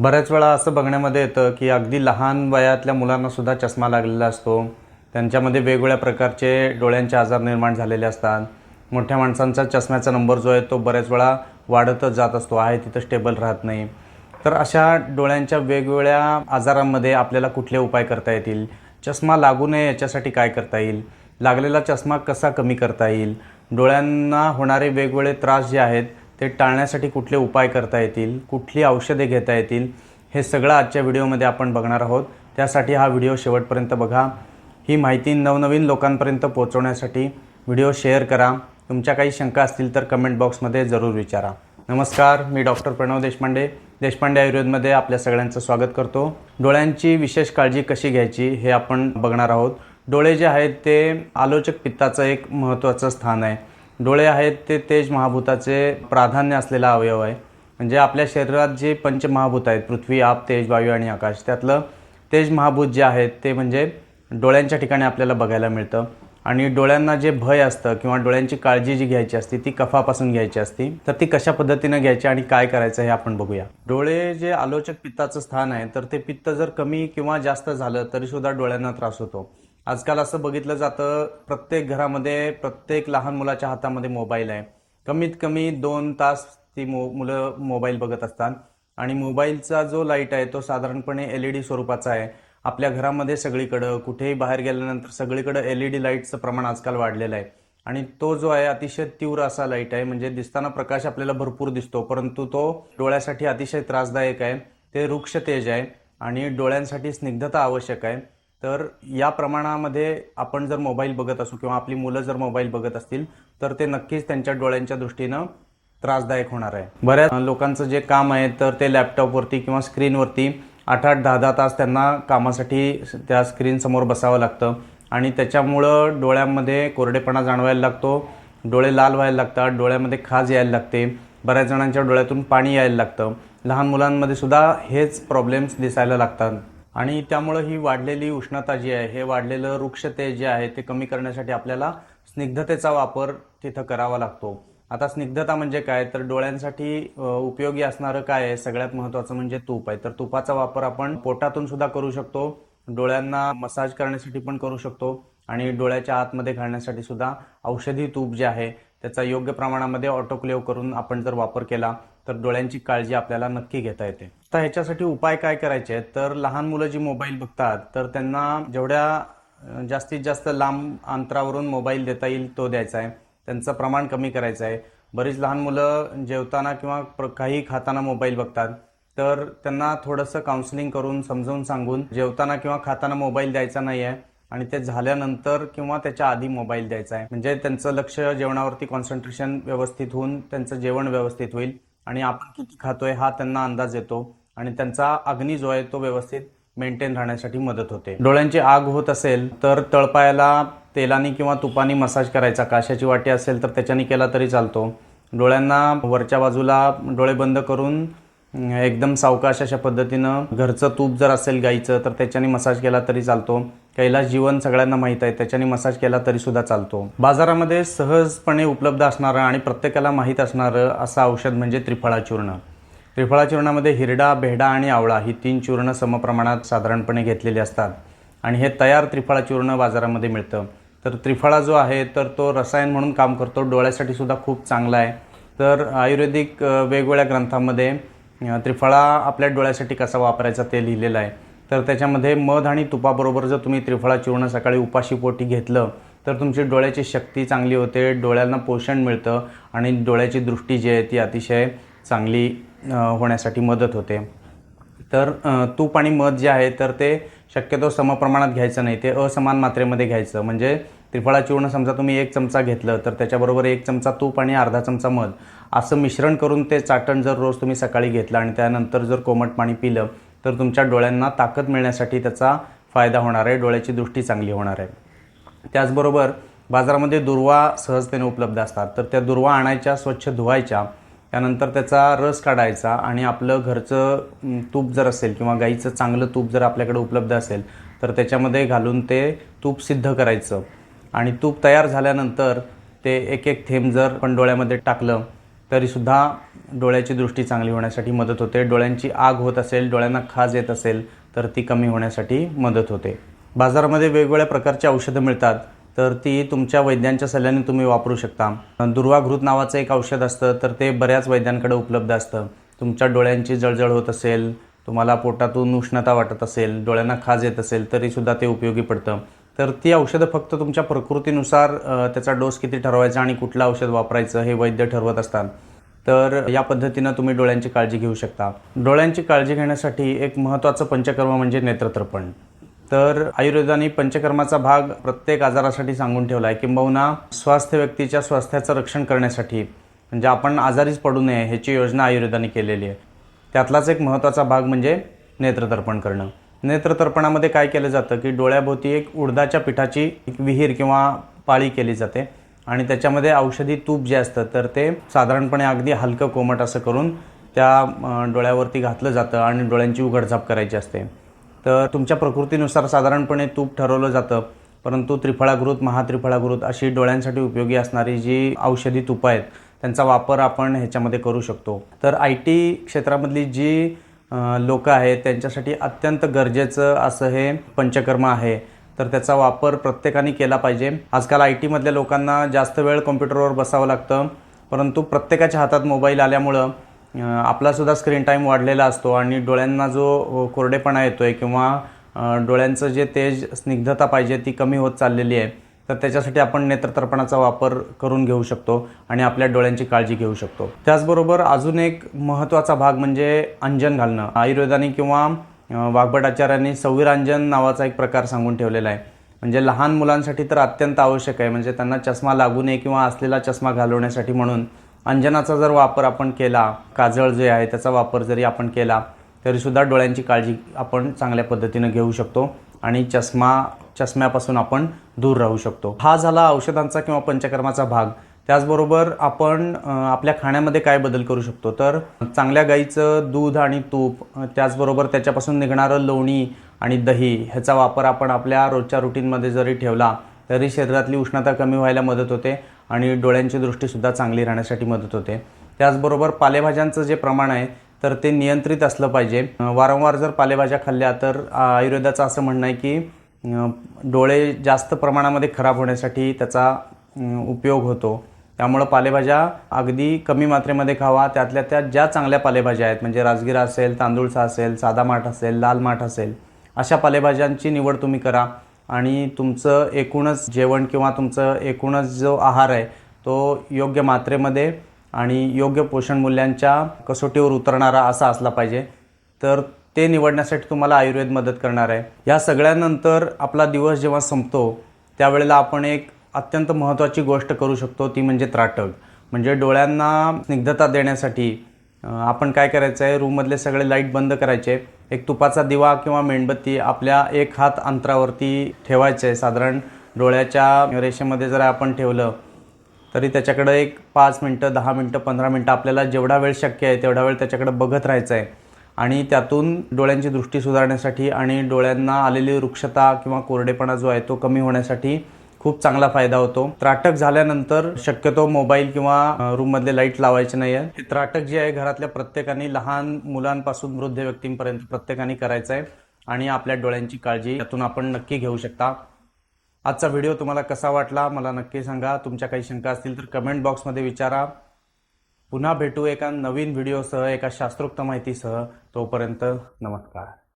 बऱ्याच वेळा असं बघण्यामध्ये येतं की अगदी लहान वयातल्या मुलांना सुद्धा चष्मा लागलेला असतो. त्यांच्यामध्ये वेगवेगळ्या प्रकारचे डोळ्यांचे आजार निर्माण झालेले असतात. मोठ्या माणसांचा चष्म्याचा नंबर जो आहे तो बऱ्याच वेळा वाढतच जात असतो. आहे तिथं स्टेबल राहत नाही. तर अशा डोळ्यांच्या वेगवेगळ्या आजारांमध्ये आपल्याला कुठले उपाय करता येतील? चष्मा लागू नये याच्यासाठी काय करता येईल? लागलेला चष्मा कसा कमी करता येईल? डोळ्यांना होणारे वेगवेगळे त्रास जे आहेत ते टाळण्यासाठी कुठले उपाय करता येतील कुठली औषधे घेता येतील हे सगळं आजच्या व्हिडिओमध्ये आपण बघणार आहोत. त्यासाठी हा व्हिडिओ शेवटपर्यंत बघा. ही माहिती नवनवीन लोकांपर्यंत पोहोचवण्यासाठी व्हिडिओ शेअर करा. तुमच्या काही शंका असतील तर कमेंट बॉक्समध्ये जरूर विचारा. नमस्कार मी डॉक्टर प्रणव देशपांडे. देशपांडे आयुर्वेदमध्ये आपल्या सगळ्यांचं स्वागत करतो. डोळ्यांची विशेष काळजी कशी घ्यायची हे आपण बघणार आहोत. डोळे जे आहेत ते आलोचक पित्ताचं एक महत्त्वाचं स्थान आहे. डोळे आहेत ते तेज महाभूताचे प्राधान्य असलेला अवयव आहे. म्हणजे आपल्या शरीरात जे पंचमहाभूत आहेत पृथ्वी आप तेज वायू आणि आकाश त्यातलं तेज महाभूत जे आहेत ते म्हणजे डोळ्यांच्या ठिकाणी आपल्याला बघायला मिळतं. आणि डोळ्यांना जे भय असतं किंवा डोळ्यांची काळजी जी घ्यायची असते ती कफापासून घ्यायची असते तर ती कशा पद्धतीनं घ्यायची आणि काय करायचं हे आपण बघूया. डोळे जे आलोचक पित्ताचं स्थान आहे तर ते पित्त जर कमी किंवा जास्त झालं तरीसुद्धा डोळ्यांना त्रास होतो. आजकाल असं बघितलं जातं प्रत्येक घरामध्ये प्रत्येक लहान मुलाच्या हातामध्ये मोबाईल आहे. कमीत कमी दोन तास ती मो मुलं मोबाईल बघत असतात. आणि मोबाईलचा जो लाइट आहे तो साधारणपणे एल ई डी स्वरूपाचा आहे. आपल्या घरामध्ये सगळीकडं कुठेही बाहेर गेल्यानंतर सगळीकडं एल ई डी लाईटचं प्रमाण आजकाल वाढलेलं आहे. आणि तो जो आहे अतिशय तीव्र असा लाइट आहे. म्हणजे दिसताना प्रकाश आपल्याला भरपूर दिसतो परंतु तो डोळ्यासाठी अतिशय त्रासदायक आहे. ते वृक्ष तेज आहे आणि डोळ्यांसाठी स्निग्धता आवश्यक आहे. तर या प्रमाणामध्ये आपण जर मोबाईल बघत असू किंवा आपली मुलं जर मोबाईल बघत असतील तर ते नक्कीच त्यांच्या डोळ्यांच्या दृष्टीनं त्रासदायक होणार आहे. बऱ्याच लोकांचं जे काम आहे तर ते लॅपटॉपवरती किंवा स्क्रीनवरती आठ आठ दहा दहा तास त्यांना कामासाठी त्या स्क्रीनसमोर बसावं लागतं. आणि त्याच्यामुळं डोळ्यांमध्ये कोरडेपणा जाणवायला लागतो डोळे लाल व्हायला लागतात डोळ्यामध्ये खाज यायला लागते बऱ्याच जणांच्या डोळ्यातून पाणी यायला लागतं. लहान मुलांमध्ये सुद्धा हेच प्रॉब्लेम्स दिसायला लागतात. आणि त्यामुळं ही वाढलेली उष्णता जी आहे हे वाढलेलं वृक्षते जे आहे ते कमी करण्यासाठी आपल्याला स्निग्धतेचा वापर तिथं करावा लागतो. आता स्निग्धता म्हणजे काय? तर डोळ्यांसाठी उपयोगी असणारं काय आहे? सगळ्यात महत्त्वाचं म्हणजे तूप आहे. तर तुपाचा वापर आपण पोटातून सुद्धा करू शकतो. डोळ्यांना मसाज करण्यासाठी पण करू शकतो. आणि डोळ्याच्या आतमध्ये घालण्यासाठी सुद्धा औषधी तूप जे आहे त्याचा योग्य प्रमाणामध्ये ऑटोक्लेव करून आपण जर वापर केला तर डोळ्यांची काळजी आपल्याला नक्की घेता येते. तर ह्याच्यासाठी उपाय काय करायचे आहेत? तर लहान मुलं जी मोबाईल बघतात तर त्यांना जेवढ्या जास्तीत जास्त लांब अंतरावरून मोबाईल देता येईल तो द्यायचा आहे. त्यांचं प्रमाण कमी करायचं आहे. बरीच लहान मुलं जेवताना किंवा प्र काही खाताना मोबाईल बघतात. तर त्यांना थोडंसं काउन्सिलिंग करून समजावून सांगून जेवताना किंवा खाताना मोबाईल द्यायचा नाही आहे आणि ते झाल्यानंतर किंवा त्याच्या आधी मोबाईल द्यायचा आहे. म्हणजे त्यांचं लक्ष जेवणावरती कॉन्सन्ट्रेशन व्यवस्थित होऊन त्यांचं जेवण व्यवस्थित होईल. आणि आपण किती खातोय हा त्यांना अंदाज येतो आणि त्यांचा अग्नी जो आहे तो व्यवस्थित मेंटेन राहण्यासाठी मदत होते. डोळ्यांची आग होत असेल तर तळपायाला तेलाने किंवा तुपाने मसाज करायचा काशाची वाटी असेल तर त्याच्याने केला तरी चालतो. डोळ्यांना वरच्या बाजूला डोळे बंद करून एकदम सावकाश अशा पद्धतीनं घरचं तूप जर असेल गाईचं तर त्याच्याने मसाज केला तरी चालतो. कैलास जीवन सगळ्यांना माहीत आहे त्याच्याने मसाज केला तरीसुद्धा चालतो. बाजारामध्ये सहजपणे उपलब्ध असणारं आणि प्रत्येकाला माहीत असणारं असं औषध म्हणजे त्रिफळा चूर्ण. त्रिफळा चूर्णामध्ये हिरडा भेडा आणि आवळा ही तीन चूर्ण समप्रमाणात साधारणपणे घेतलेली असतात. आणि हे तयार त्रिफळा चूर्ण बाजारामध्ये मिळतं. तर त्रिफळा जो आहे तर तो रसायन म्हणून काम करतो. डोळ्यासाठी सुद्धा खूप चांगला आहे. तर आयुर्वेदिक वेगवेगळ्या ग्रंथामध्ये त्रिफळा आपल्या डोळ्यासाठी कसा वापरायचा ते लिहिलेलं आहे. तर त्याच्यामध्ये मध आणि तुपाबरोबर जर तुम्ही त्रिफळा चूर्ण सकाळी उपाशी पोटी घेतलं तर तुमची डोळ्याची शक्ती चांगली होते डोळ्यांना पोषण मिळतं आणि डोळ्याची दृष्टी जी आहे ती अतिशय चांगली होण्यासाठी मदत होते. तर तूप आणि मध जे आहे तर ते शक्यतो समप्रमाणात घ्यायचं नाही ते असमान मात्रेमध्ये घ्यायचं. म्हणजे त्रिफळा चूर्ण समजा तुम्ही एक चमचा घेतलं तर त्याच्याबरोबर एक चमचा तूप आणि अर्धा चमचा मध. असं मिश्रण करून ते चाटण जर रोज तुम्ही सकाळी घेतलं आणि त्यानंतर जर कोमट पाणी पिलं तर तुमच्या डोळ्यांना ताकद मिळण्यासाठी त्याचा फायदा होणार आहे डोळ्याची दृष्टी चांगली होणार आहे. त्याचबरोबर बाजारामध्ये दुर्वा सहजतेने उपलब्ध असतात. तर त्या दुर्वा आणायच्या स्वच्छ धुवायच्या त्यानंतर त्याचा रस काढायचा आणि आपलं घरचं तूप जर असेल किंवा गाईचं चांगलं तूप जर आपल्याकडे उपलब्ध असेल तर त्याच्यामध्ये घालून ते तूप सिद्ध करायचं. आणि तूप तयार झाल्यानंतर ते एक एक थेंब जर पण डोळ्यामध्ये टाकलं तरीसुद्धा डोळ्याची दृष्टी चांगली होण्यासाठी मदत होते. डोळ्यांची आग होत असेल डोळ्यांना खाज येत असेल तर ती कमी होण्यासाठी मदत होते. बाजारामध्ये वेगवेगळ्या प्रकारची औषधं मिळतात तर ती तुमच्या वैद्यांच्या सल्ल्याने तुम्ही वापरू शकता. दुर्वाघृत नावाचं एक औषध असतं तर ते बऱ्याच वैद्यांकडे उपलब्ध असतं. तुमच्या डोळ्यांची जळजळ होत असेल तुम्हाला पोटातून उष्णता वाटत असेल डोळ्यांना खाज येत असेल तरीसुद्धा ते उपयोगी पडतं. तर ती औषधं फक्त तुमच्या प्रकृतीनुसार त्याचा डोस किती ठरवायचा आणि कुठलं औषध वापरायचं हे वैद्य ठरवत असतात. तर या पद्धतीनं तुम्ही डोळ्यांची काळजी घेऊ शकता. डोळ्यांची काळजी घेण्यासाठी एक महत्त्वाचं पंचकर्म म्हणजे नेत्रतर्पण. तर आयुर्वेदाने पंचकर्माचा भाग प्रत्येक आजारासाठी सांगून ठेवला आहे किंबहुना स्वास्थ्य व्यक्तीच्या स्वास्थ्याचं रक्षण करण्यासाठी म्हणजे आपण आजारीच पडू नये ह्याची योजना आयुर्वेदाने केलेली आहे. त्यातलाच एक महत्त्वाचा भाग म्हणजे नेत्रतर्पण करणं. नेत्रतर्पणामध्ये काय केलं जातं की डोळ्याभोवती एक उडदाच्या पिठाची एक विहीर किंवा पाळी केली जाते आणि त्याच्यामध्ये औषधी तूप जे असतं तर ते साधारणपणे अगदी हलकं कोमट असं करून त्या डोळ्यावरती घातलं जातं आणि डोळ्यांची उघडझाप करायची असते. तर तुमच्या प्रकृतीनुसार साधारणपणे तूप ठरवलं जातं परंतु त्रिफळागृत महात्रिफळागृत अशी डोळ्यांसाठी उपयोगी असणारी जी औषधी तुपं आहेत त्यांचा वापर आपण ह्याच्यामध्ये करू शकतो. तर आय टी क्षेत्रामधली जी लोक आहेत त्यांच्यासाठी अत्यंत गरजेचं असं हे पंचकर्म आहे. तर त्याचा वापर प्रत्येकाने केला पाहिजे. आजकाल आय टीमधल्या लोकांना जास्त वेळ कॉम्प्युटरवर बसावं लागतं. परंतु प्रत्येकाच्या हातात मोबाईल आल्यामुळं आपलासुद्धा स्क्रीन टाईम वाढलेला असतो आणि डोळ्यांना जो कोरडेपणा येतो आहे किंवा डोळ्यांचं जे तेज स्निग्धता पाहिजे ती कमी होत चाललेली आहे. तर त्याच्यासाठी आपण नेत्रतर्पणाचा वापर करून घेऊ शकतो आणि आपल्या डोळ्यांची काळजी घेऊ शकतो. त्याचबरोबर अजून एक महत्त्वाचा भाग म्हणजे अंजन घालणं. आयुर्वेदाने किंवा अ, वाघभटाचार्यांनी संविरांजन नावाचा एक प्रकार सांगून ठेवलेला आहे. म्हणजे लहान मुलांसाठी तर अत्यंत आवश्यक आहे. म्हणजे त्यांना चष्मा लागू नये किंवा असलेला चष्मा घालवण्यासाठी म्हणून अंजनाचा जर वापर आपण केला काजळ जे आहे त्याचा वापर जरी आपण केला तरीसुद्धा डोळ्यांची काळजी आपण चांगल्या पद्धतीनं घेऊ शकतो. आणि चष्मा चष्म्यापासून आपण दूर राहू शकतो. हा झाला औषधांचा किंवा पंचकर्माचा भाग. त्याचबरोबर आपण आपल्या खाण्यामध्ये काय बदल करू शकतो? तर चांगल्या गाईचं दूध आणि तूप त्याचबरोबर त्याच्यापासून निघणारं लोणी आणि दही ह्याचा वापर आपण आपल्या रोजच्या रुटीनमध्ये जरी ठेवला तरी शरीरातली उष्णता कमी व्हायला मदत होते आणि डोळ्यांची दृष्टीसुद्धा चांगली राहण्यासाठी मदत होते. त्याचबरोबर पालेभाज्यांचं जे प्रमाण आहे तर ते नियंत्रित असलं पाहिजे. वारंवार जर पालेभाज्या खाल्ल्या तर आयुर्वेदाचं असं म्हणणं आहे की डोळे जास्त प्रमाणामध्ये खराब होण्यासाठी त्याचा उपयोग होतो. त्यामुळं पालेभाज्या अगदी कमी मात्रेमध्ये खावा. त्यातल्या त्या ज्या चांगल्या पालेभाज्या आहेत म्हणजे राजगिरा असेल तांदूळचा असेल साधा माठ असेल लाल माठ असेल अशा पालेभाज्यांची निवड तुम्ही करा. आणि तुमचं एकूणच जेवण किंवा तुमचं एकूणच जो आहार आहे तो योग्य मात्रेमध्ये आणि योग्य पोषण मूल्यांच्या कसोटीवर उतरणारा असा असला पाहिजे. तर ते निवडण्यासाठी तुम्हाला आयुर्वेद मदत करणार आहे. ह्या सगळ्यानंतर आपला दिवस जेव्हा संपतो त्यावेळेला आपण एक अत्यंत महत्त्वाची गोष्ट करू शकतो ती म्हणजे त्राटक. म्हणजे डोळ्यांना स्निग्धता देण्यासाठी आपण काय करायचं आहे? रूममधले सगळे लाइट बंद करायचे. एक तुपाचा दिवा किंवा मेणबत्ती आपल्या एक हात अंतरावरती ठेवायचे आहे. साधारण डोळ्याच्या रेषेमध्ये जर आपण ठेवलं तरी त्याच्याकडं एक पाच मिनटं दहा मिनटं पंधरा मिनटं आपल्याला जेवढा वेळ शक्य आहे तेवढा वेळ त्याच्याकडं बघत राहायचं आहे. आणि त्यातून डोळ्यांची दृष्टी सुधारण्यासाठी आणि डोळ्यांना आलेली वृक्षता किंवा कोरडेपणा जो आहे तो कमी होण्यासाठी खूप चांगला फायदा होतो. त्राटक झाल्यानंतर शक्यतो मोबाईल किंवा रूममधले लाइट लावायचे नाही आहे हे त्राटक जे आहे घरातल्या प्रत्येकाने लहान मुलांपासून वृद्ध व्यक्तींपर्यंत प्रत्येकाने करायचं आहे आणि आपल्या डोळ्यांची काळजी यातून आपण नक्की घेऊ शकता. आजचा व्हिडिओ तुम्हाला कसा वाटला मला नक्की सांगा. तुमच्या काही शंका असतील तर कमेंट बॉक्समध्ये विचारा. पुन्हा भेटू एका नवीन व्हिडिओसह एका शास्त्रोक्त माहितीसह. तोपर्यंत नमस्कार.